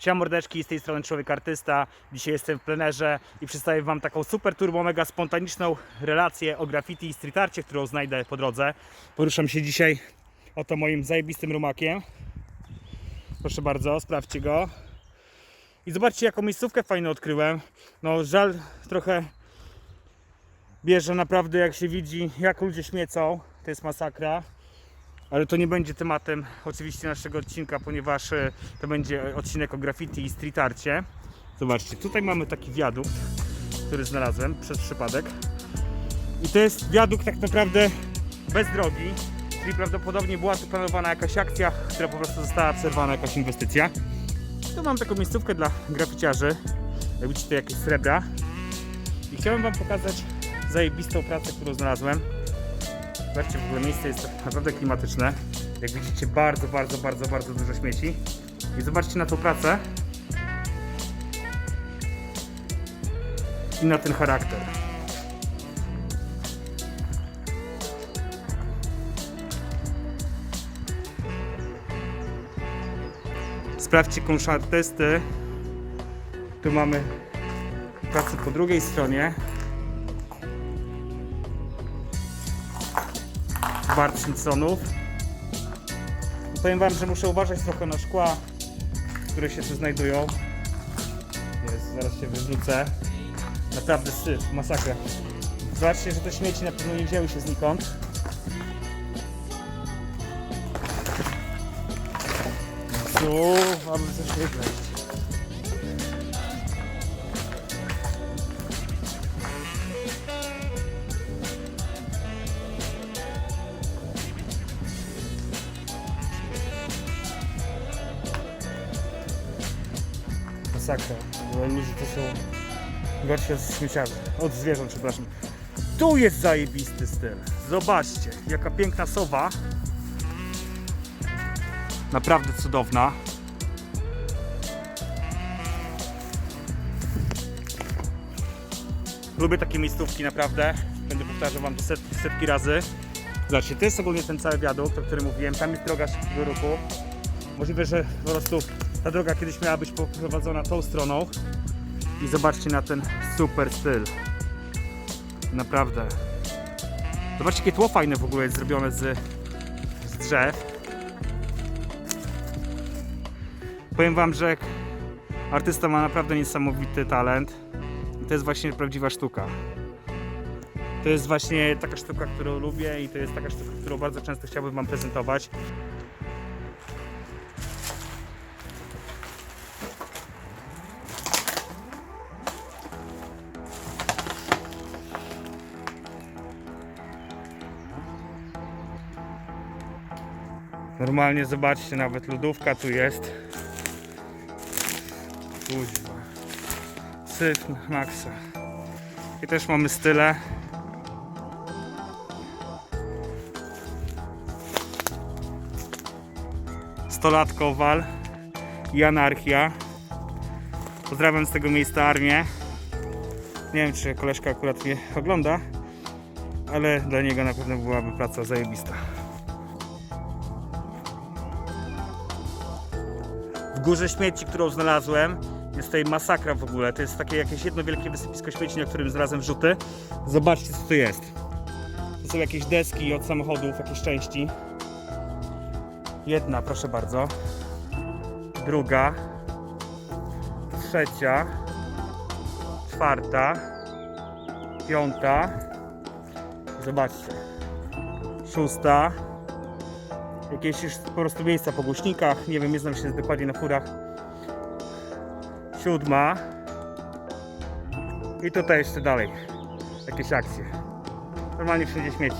Siema mordeczki, z tej strony Człowiek Artysta. Dzisiaj jestem w plenerze i przedstawię Wam taką super turbo mega spontaniczną relację o graffiti i street arcie, którą znajdę po drodze. Poruszam się dzisiaj oto moim zajebistym rumakiem. Proszę bardzo, sprawdźcie go. I zobaczcie jaką miejscówkę fajną odkryłem. No żal trochę bierze naprawdę jak się widzi jak ludzie śmiecą. To jest masakra. Ale to nie będzie tematem oczywiście naszego odcinka, ponieważ e, to będzie odcinek o graffiti i street arcie. Zobaczcie, tutaj mamy taki wiadukt, który znalazłem przez przypadek. I to jest wiadukt tak naprawdę bez drogi, czyli prawdopodobnie była tu planowana jakaś akcja, która po prostu została przerwana, jakaś inwestycja. Tu mam taką miejscówkę dla graficiarzy. Jak widzicie, jakieś srebra. I chciałem Wam pokazać zajebistą pracę, którą znalazłem. Zobaczcie, w ogóle miejsce jest naprawdę klimatyczne. Jak widzicie, bardzo, bardzo, bardzo, bardzo dużo śmieci. I zobaczcie na tą pracę. I na ten charakter. Sprawdźcie konszartysty. Tu mamy pracę po drugiej stronie. Bartschnitzonów. Powiem Wam, że muszę uważać trochę na szkła, które się tu znajdują. Jest, zaraz się wywrócę. Naprawdę syf, masakra. Zobaczcie, że te śmieci na pewno nie wzięły się znikąd. Tu mamy coś wygrać. Masakra. Bo Ludzie to są gorsi od śmieciarzy. Od zwierząt, przepraszam. Tu jest zajebisty styl. Zobaczcie, jaka piękna sowa. Naprawdę cudowna. Lubię takie miejscówki, naprawdę. Będę powtarzał Wam to setki, setki razy. Zobaczcie, to jest ogólnie ten cały wiadukt, o którym mówiłem. Tam jest droga szybkiego ruchu. Możliwe, że po prostu ta droga kiedyś miała być poprowadzona tą stroną. I zobaczcie na ten super styl. Naprawdę. Zobaczcie, jakie tło fajne w ogóle jest zrobione z, z drzew. Powiem Wam, że artysta ma naprawdę niesamowity talent. I to jest właśnie prawdziwa sztuka. To jest właśnie taka sztuka, którą lubię i to jest taka sztuka, którą bardzo często chciałbym Wam prezentować. Normalnie zobaczcie, nawet lodówka tu jest. Kuźwa. Syf na maksa. I też mamy style. Stolat Kowal i Anarchia. Pozdrawiam z tego miejsca armię. Nie wiem, czy koleżka akurat mnie ogląda, ale dla niego na pewno byłaby praca zajebista. Górze śmieci, którą znalazłem, jest tutaj masakra w ogóle. To jest takie jakieś jedno wielkie wysypisko śmieci, na którym znalazłem wrzuty. Zobaczcie, co to jest. To są jakieś deski od samochodów, jakieś części. Jedna, proszę bardzo. Druga. Trzecia. Czwarta. Piąta. Zobaczcie. Szósta. Jakieś już po prostu miejsca po głośnikach. Nie wiem, nie znam się dokładnie na furach. Siódma. I tutaj jeszcze dalej. Jakieś akcje. Normalnie wszędzie śmieci.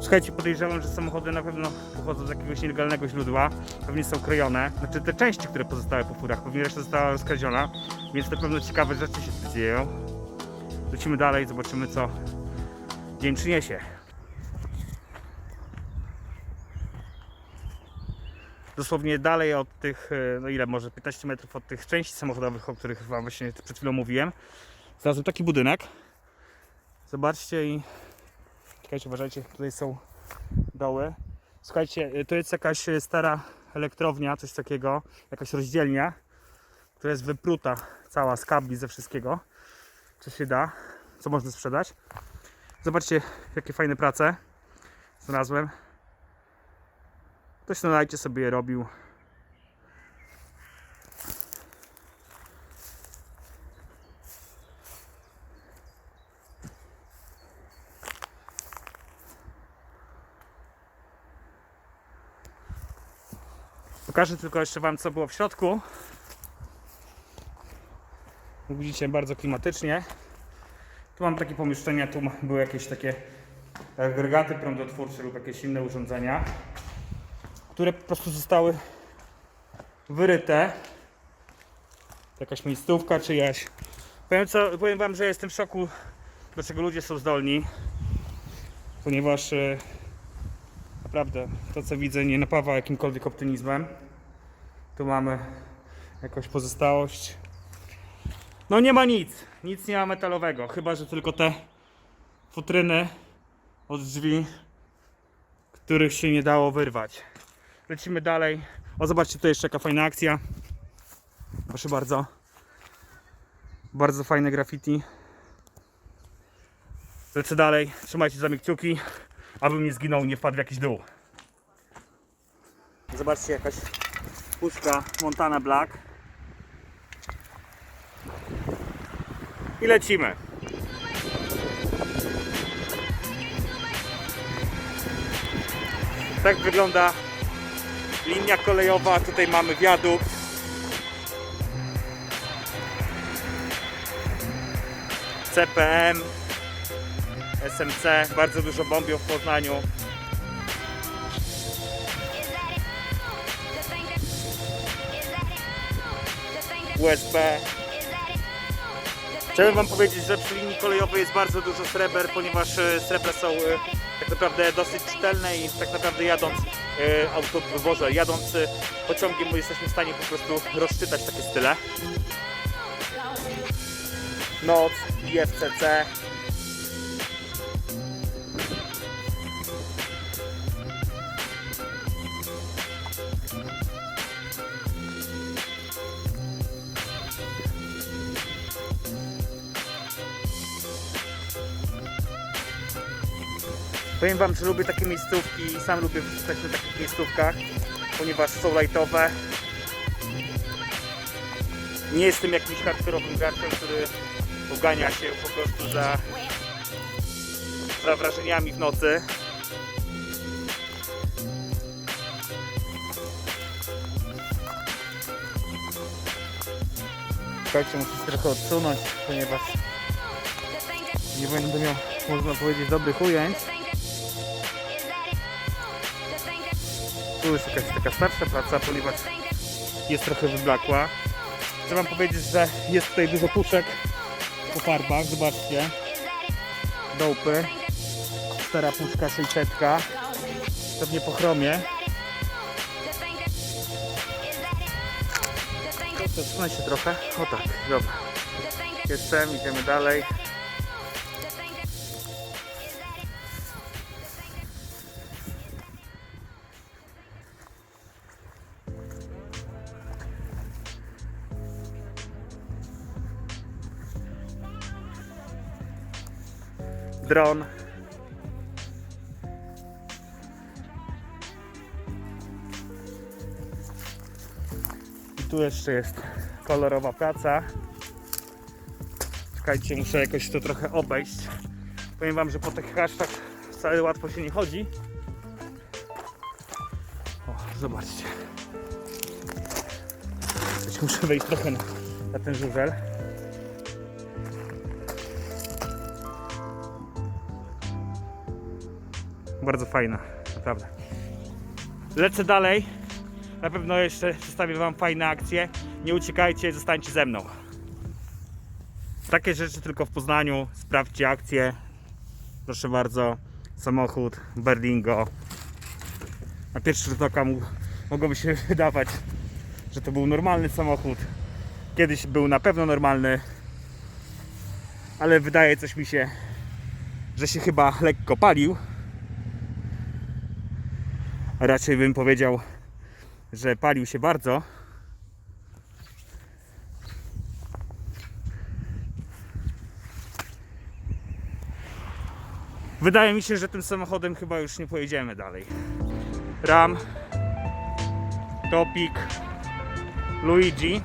Słuchajcie, podejrzewam, że samochody na pewno pochodzą z jakiegoś nielegalnego źródła. Pewnie są krojone. Znaczy te części, które pozostały po furach, pewnie reszta została rozkradziona. Więc na pewno ciekawe rzeczy się tu dzieją. Lecimy dalej, zobaczymy co dzień przyniesie. Dosłownie dalej od tych, e, no ile, może 15 metrów od tych części samochodowych, o których Wam właśnie przed chwilą mówiłem, znalazłem taki budynek. Zobaczcie i czekajcie, uważajcie, tutaj są doły. Słuchajcie, e, to jest jakaś e, stara elektrownia, coś takiego, jakaś rozdzielnia. która jest wypruta cała z kabli, ze wszystkiego, co się da, co można sprzedać. Zobaczcie, jakie fajne prace znalazłem. Ktoś na lajcie sobie je robił. Pokażę tylko jeszcze Wam, co było w środku. Widzicie, bardzo klimatycznie. Tu mam takie pomieszczenia, tu były jakieś takie agregaty prądotwórcze lub jakieś inne urządzenia, które po prostu zostały wyryte. Jakaś miejscówka czyjaś. Powiem, co, powiem Wam, że jestem w szoku, do czego ludzie są zdolni, ponieważ e, naprawdę to, co widzę, nie napawa jakimkolwiek optymizmem. Tu mamy jakąś pozostałość. No nie ma nic, nic nie ma metalowego, chyba że tylko te futryny od drzwi, których się nie dało wyrwać. Lecimy dalej. O, zobaczcie, tu jeszcze jaka fajna akcja. Proszę bardzo. Bardzo fajne graffiti. Lecę dalej. Trzymajcie za mnie kciuki, abym nie zginął, nie wpadł w jakiś dół. Zobaczcie, jakaś puszka Montana Black. I lecimy. Tak wygląda linia kolejowa. Tutaj mamy wiadukt. CPM, SMC, bardzo dużo bombią w Poznaniu. USB. Chciałem Wam powiedzieć, że przy linii kolejowej jest bardzo dużo sreber, ponieważ e, srebra są e, tak naprawdę dosyć czytelne i tak naprawdę jadąc e, autowoże, jadąc e, pociągiem jesteśmy w stanie po prostu rozczytać takie style. Noc, IFCC. Powiem Wam, że lubię takie miejscówki i sam lubię wrzucać na takich miejscówkach, ponieważ są lightowe. Nie jestem jakimś hardkorowym graczem, który ugania się po prostu za, za wrażeniami w nocy. Słuchajcie, muszę się trochę odsunąć, ponieważ nie będę miał, można powiedzieć, dobrych ujęć. Tu jest jakaś taka starsza praca, ponieważ jest trochę wyblakła. Chcę wam powiedzieć, że jest tutaj dużo puszek po farbach, zobaczcie. Dołpy. Stara puszka 600. Pewnie po chromie. Zatrzymaj się trochę. O tak, dobra. Jestem, idziemy dalej. Dron. I tu jeszcze jest kolorowa praca. Czekajcie, muszę jakoś to trochę obejść. Powiem wam, że po tych kasztach wcale łatwo się nie chodzi. O, zobaczcie. Muszę wejść trochę na, na ten żużel. Bardzo fajna, naprawdę. Lecę dalej. Na pewno jeszcze przedstawię Wam fajne akcje. Nie uciekajcie, zostańcie ze mną. Takie rzeczy tylko w Poznaniu. Sprawdźcie akcje. Proszę bardzo. Samochód Berlingo. Na pierwszy rzut oka mogłoby się wydawać, że to był normalny samochód. Kiedyś był na pewno normalny. Ale wydaje coś mi się, że się chyba lekko palił raczej bym powiedział, że palił się bardzo. Wydaje mi się, że tym samochodem chyba już nie pojedziemy dalej. Ram, Topik, Luigi.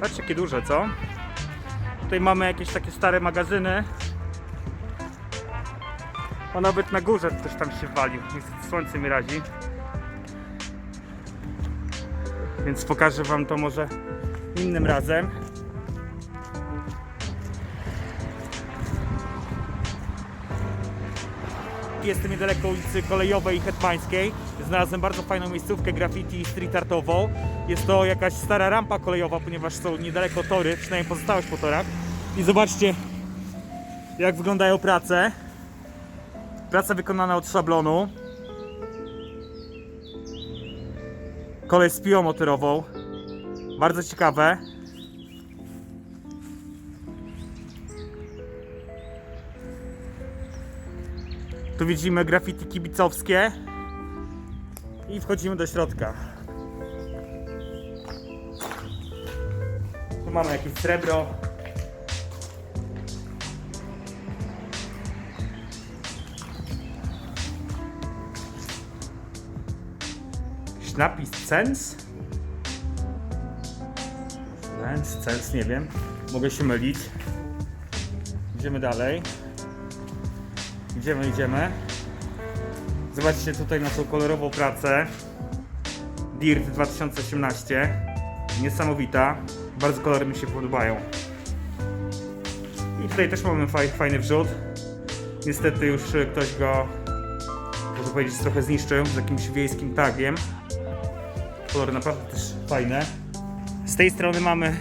Patrzcie jakie duże, co? Tutaj mamy jakieś takie stare magazyny. A nawet na górze też tam się walił. Niestety słońce mi razi. Więc pokażę wam to może innym razem. Jestem niedaleko ulicy Kolejowej i Hetmańskiej. Znalazłem bardzo fajną miejscówkę graffiti street artową. Jest to jakaś stara rampa kolejowa, ponieważ są niedaleko tory, przynajmniej pozostałość po torach. I zobaczcie, jak wyglądają prace. Praca wykonana od szablonu. Kolej z piłą motorową. Bardzo ciekawe. Tu widzimy graffiti kibicowskie. I wchodzimy do środka. Tu mamy jakieś srebro. Napis Cens? Cens, Cens, nie wiem. Mogę się mylić. Idziemy dalej. Idziemy, idziemy. Zobaczcie tutaj na tą kolorową pracę. Dirt 2018. Niesamowita. Bardzo kolory mi się podobają. I tutaj też mamy faj, fajny wrzut. Niestety już y, ktoś go, można powiedzieć, trochę zniszczył z jakimś wiejskim tagiem. Kolory naprawdę też fajne. Z tej strony mamy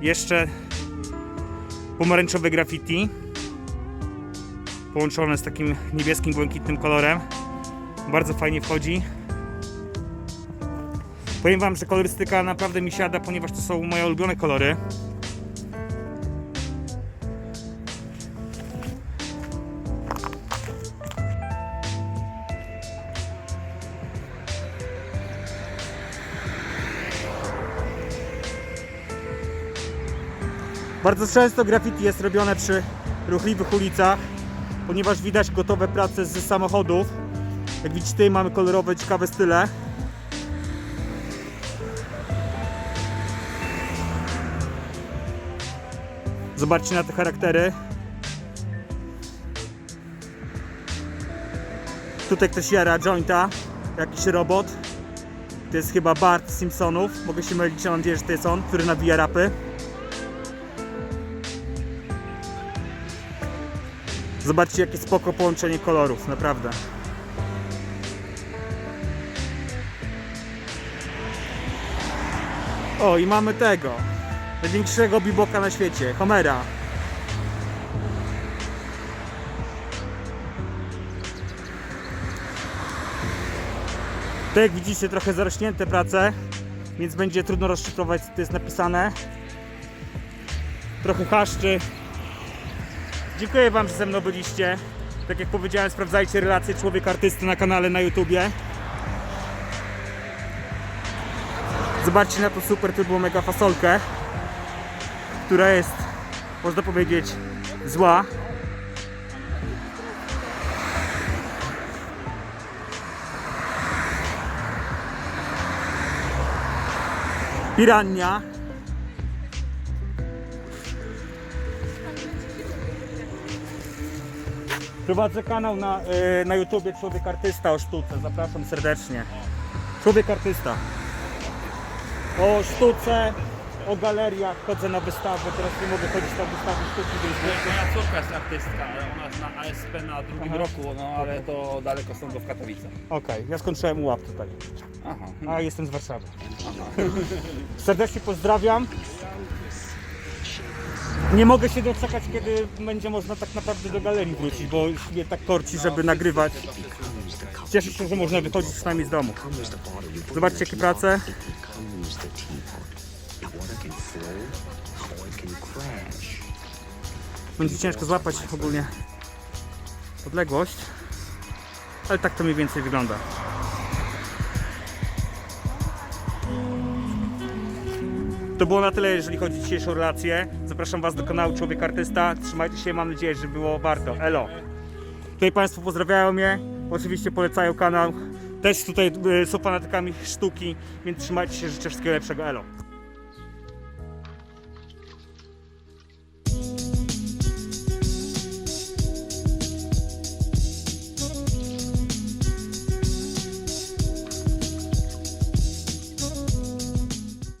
jeszcze pomarańczowe graffiti połączone z takim niebieskim, błękitnym kolorem. Bardzo fajnie wchodzi. Powiem Wam, że kolorystyka naprawdę mi siada, ponieważ to są moje ulubione kolory. Bardzo często graffiti jest robione przy ruchliwych ulicach, ponieważ widać gotowe prace z samochodów. Jak widzicie, tutaj mamy kolorowe, ciekawe style. Zobaczcie na te charaktery. Tutaj ktoś jara jointa, jakiś robot. To jest chyba Bart Simpsonów. Mogę się mylić, mam nadzieję, że to jest on, który nawija rapy. Zobaczcie jakie spoko połączenie kolorów, naprawdę. O i mamy tego. Największego biboka na świecie, Homera. To jak widzicie trochę zarośnięte prace, więc będzie trudno rozszyfrować co tu jest napisane. Trochę chaszczy, Dziękuję Wam, że ze mną byliście. Tak jak powiedziałem, sprawdzajcie relacje Człowiek Artysty na kanale na YouTubie. Zobaczcie na tą super turbo mega fasolkę, która jest, można powiedzieć, zła. Piranha. Prowadzę kanał na, y, na YouTubie Człowiek Artysta o sztuce. Zapraszam serdecznie. Człowiek Artysta. O sztuce, o galeriach, chodzę na wystawy. Teraz nie mogę chodzić na wystawy sztuki, więc Moja córka jest artystka, ale ona jest na ASP na drugim Aha. roku, no ale to daleko stąd do w Katowicach. Okej, ja skończyłem UAP tutaj, Aha. a jestem z Warszawy. Serdecznie pozdrawiam. Nie mogę się doczekać, kiedy będzie można tak naprawdę do galerii wrócić, bo już mnie tak korci, żeby nagrywać. Cieszę się, że można wychodzić przynajmniej z domu. Zobaczcie jakie prace. Będzie ciężko złapać ogólnie odległość, ale tak to mniej więcej wygląda. To było na tyle, jeżeli chodzi o dzisiejszą relację. Zapraszam Was do kanału Człowiek Artysta. Trzymajcie się, mam nadzieję, że było warto. Elo. Tutaj Państwo pozdrawiają mnie, oczywiście polecają kanał. Też tutaj y, są fanatykami sztuki, więc trzymajcie się, życzę wszystkiego lepszego. Elo.